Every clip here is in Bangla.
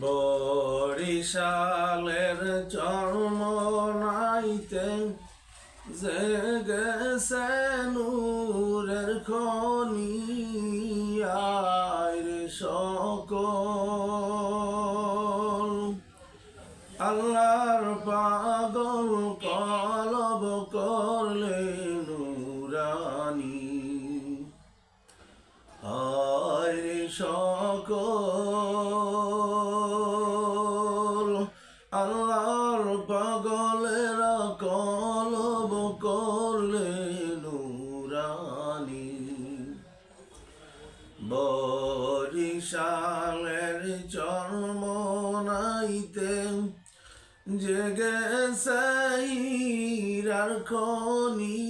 বরিশালের চর্ম নাইতে যে গেছে নূরের খনি, আয় সকল। আল্লাহর পাগল কলব করলে নুরানি। রে সকল। আল্লাহর পাগলেরা কলব করলে নুরানি। বরিশালের চর্ম নাইতে জেগে সাইরার খনি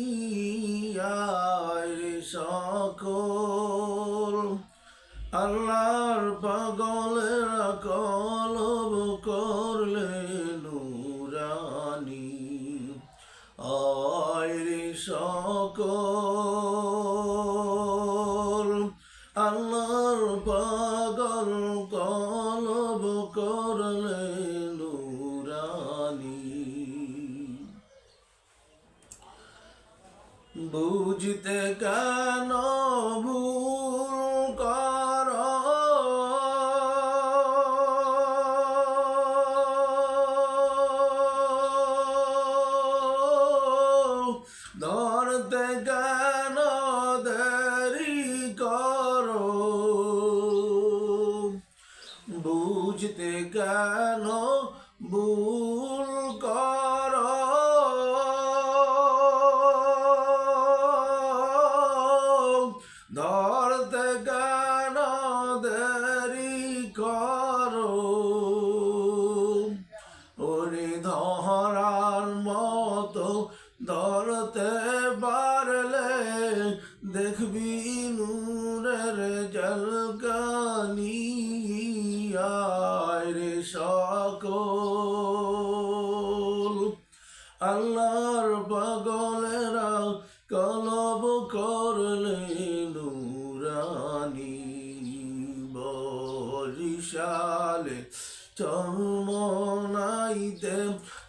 সকল। আল্লাহর পাগলেরা সকল আল্লাহর পাগল কলব করলে নুরানি। বুঝতে কেন ভুল বুঝতে গেল ভুল সকল আল্লাহর পাগলেরা কলব করলে নুরানি বরিশালে। চর্ম নাইতে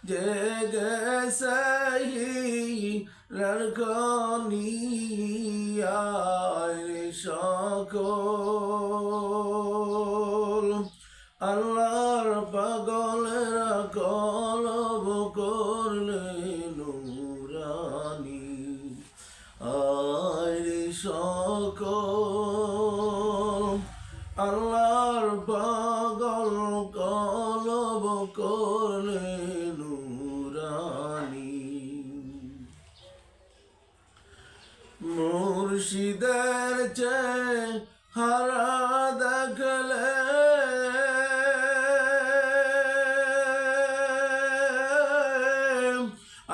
যে গেছে রে সকল সকল আল্লাহর পাগল কলব করলে নুরানি। মুর্শিদের চেয়ে হারা দেখলে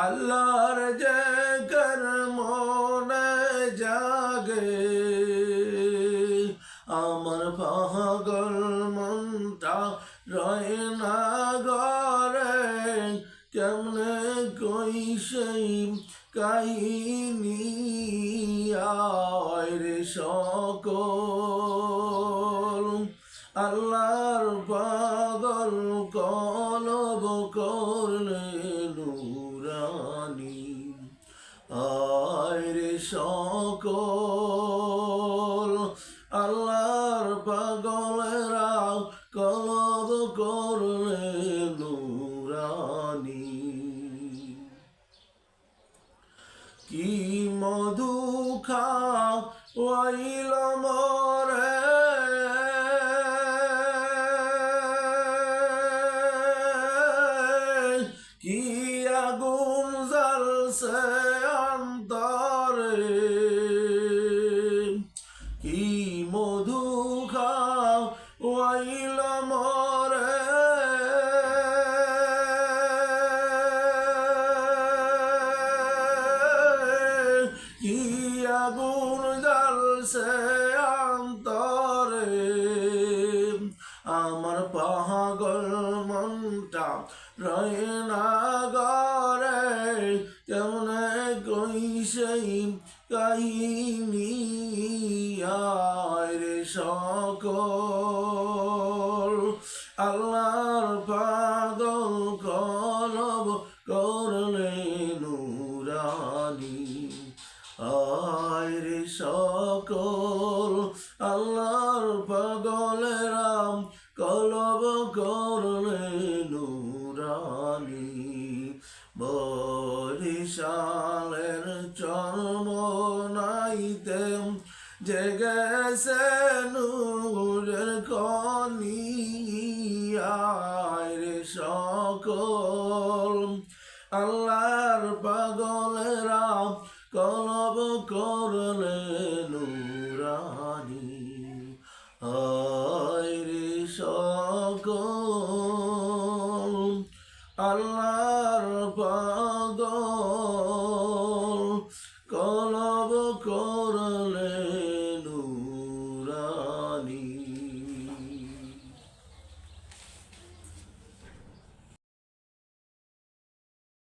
আল্লাহর যে আমার পাগল মনটা রয় না ঘরে কেমনে কই সেই কাহিনী আয় রে সকল। আল্লাহর পাগল কলব করলে নুরানি। রে সকল আল্লাহর পাগলেরা কলব করলে নুরানি। কি মধু খা ওয়াইল জ্বলছে অন্তরে। আমার পাগল মনটা রয়ে না গরে কেমনে কই সেই কাহিনী আয় রে সকল। আল্লাহ আয়রি সকল আল্লাহর পাগলেরাম কলব করলে নুরানি। বরিশালের চর্ম নাইতে জেগেছে নূরের কনি আয়রে সকল আল্লাহ হয়রে সকল আল্লাহর পাগল কলব কর